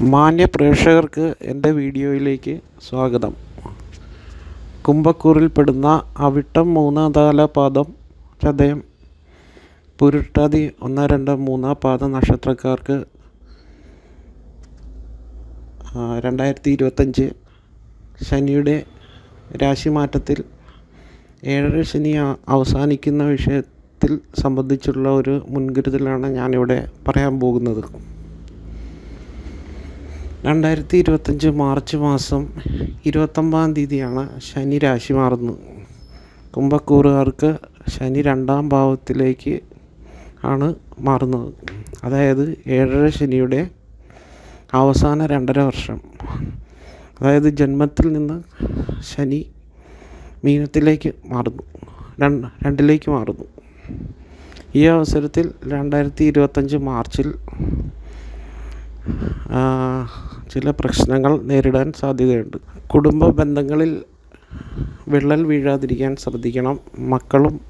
മാന്യ പ്രേക്ഷകർക്ക് എന്റെ വീഡിയോയിലേക്ക് സ്വാഗതം. കുംഭക്കൂറിൽപ്പെടുന്ന അവിട്ടം മൂന്നാം താല പാദം ചതയം പുരുട്ടാതി ഒന്ന് രണ്ട് മൂന്നാം പാദ നക്ഷത്രക്കാർക്ക് രണ്ടായിരത്തി ഇരുപത്തഞ്ച് ശനിയുടെ രാശിമാറ്റത്തിൽ ഏഴര ശനി അവസാനിക്കുന്ന വിഷയത്തിൽ സംബന്ധിച്ചുള്ള ഒരു മുൻകരുതലാണ് ഞാനിവിടെ പറയാൻ പോകുന്നത്. രണ്ടായിരത്തി ഇരുപത്തഞ്ച് മാർച്ച് മാസം ഇരുപത്തൊമ്പതാം തീയതിയാണ് ശനി രാശി മാറുന്നത്. കുംഭക്കൂറുകാർക്ക് ശനി രണ്ടാം ഭാവത്തിലേക്ക് ആണ് മാറുന്നത്. അതായത് ഏഴര ശനിയുടെ അവസാന രണ്ടര വർഷം. അതായത് ജന്മത്തിൽ നിന്ന് ശനി മീനത്തിലേക്ക് മാറുന്നു. രണ്ട് രണ്ടിലേക്ക് മാറുന്നു. ഈ അവസരത്തിൽ രണ്ടായിരത്തി ഇരുപത്തഞ്ച് മാർച്ചിൽ ചില പ്രശ്നങ്ങൾ നേരിടാൻ സാധ്യതയുണ്ട്. കുടുംബ ബന്ധങ്ങളിൽ വിള്ളൽ വീഴാതിരിക്കാൻ ശ്രദ്ധിക്കണം. മക്കളും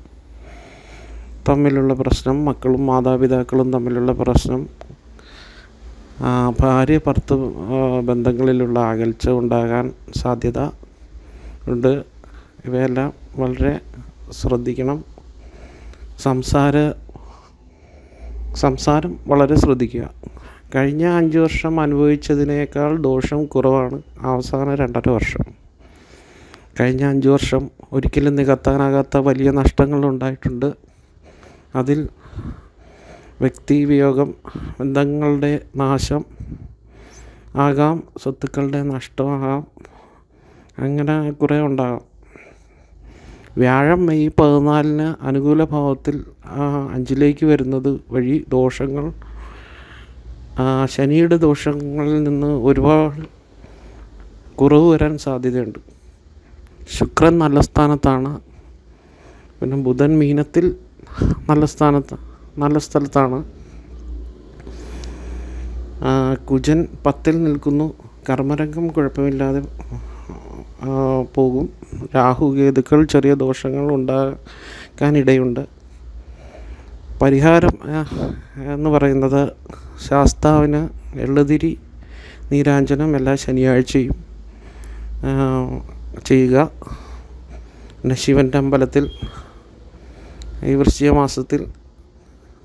തമ്മിലുള്ള പ്രശ്നം മക്കളും മാതാപിതാക്കളും തമ്മിലുള്ള പ്രശ്നം ഭാര്യ ഭർത്ത ബന്ധങ്ങളിലുള്ള അകൽച്ച ഉണ്ടാകാൻ സാധ്യത ഉണ്ട്. ഇവയെല്ലാം വളരെ ശ്രദ്ധിക്കണം. സംസാര സംസാരം വളരെ ശ്രദ്ധിക്കുക. കഴിഞ്ഞ അഞ്ച് വർഷം അനുഭവിച്ചതിനേക്കാൾ ദോഷം കുറവാണ് അവസാന രണ്ടര വർഷം. കഴിഞ്ഞ അഞ്ച് വർഷം ഒരിക്കലും നികത്താനാകാത്ത വലിയ നഷ്ടങ്ങൾ ഉണ്ടായിട്ടുണ്ട്. അതിൽ വ്യക്തി വിയോഗം ബന്ധങ്ങളുടെ നാശം ആകാം സ്വത്തുക്കളുടെ നഷ്ടമാകാം അങ്ങനെ കുറേ ഉണ്ടാകാം. വ്യാഴം മെയ് പതിനാലിന് അനുകൂല ഭാവത്തിൽ അഞ്ചിലേക്ക് വരുന്നത് വഴി ദോഷങ്ങൾ ശനിയുടെ ദോഷങ്ങളിൽ നിന്ന് ഒരുപാട് കുറവ് വരാൻ സാധ്യതയുണ്ട്. ശുക്രൻ നല്ല സ്ഥാനത്താണ്. പിന്നെ ബുധൻ മീനത്തിൽ നല്ല സ്ഥാനത്ത് നല്ല സ്ഥലത്താണ്. ആ, കുജൻ പത്തിൽ നിൽക്കുന്നു. കർമ്മരംഗം കുഴപ്പമില്ലാതെ പോകും. രാഹു കേതുക്കൾ ചെറിയ ദോഷങ്ങൾ ഉണ്ടാക്കാനിടയുണ്ട് പരിഹാരം എന്ന് പറയുന്നത് ശാസ്താവിന് എള്ളുതിരി നീരാഞ്ജനം എല്ലാ ശനിയാഴ്ചയും ചെയ്യുക. പിന്നെ ശിവന്റെ അമ്പലത്തിൽ ഈ വൃശ്ചിക മാസത്തിൽ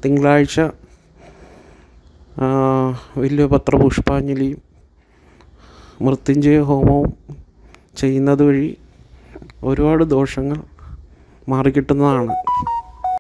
തിങ്കളാഴ്ച വലിയ പത്രപുഷ്പാഞ്ജലിയും മൃത്യുഞ്ജയ ഹോമവും ചെയ്യുന്നത് വഴി ഒരുപാട് ദോഷങ്ങൾ മാറിക്കിട്ടുന്നതാണ്.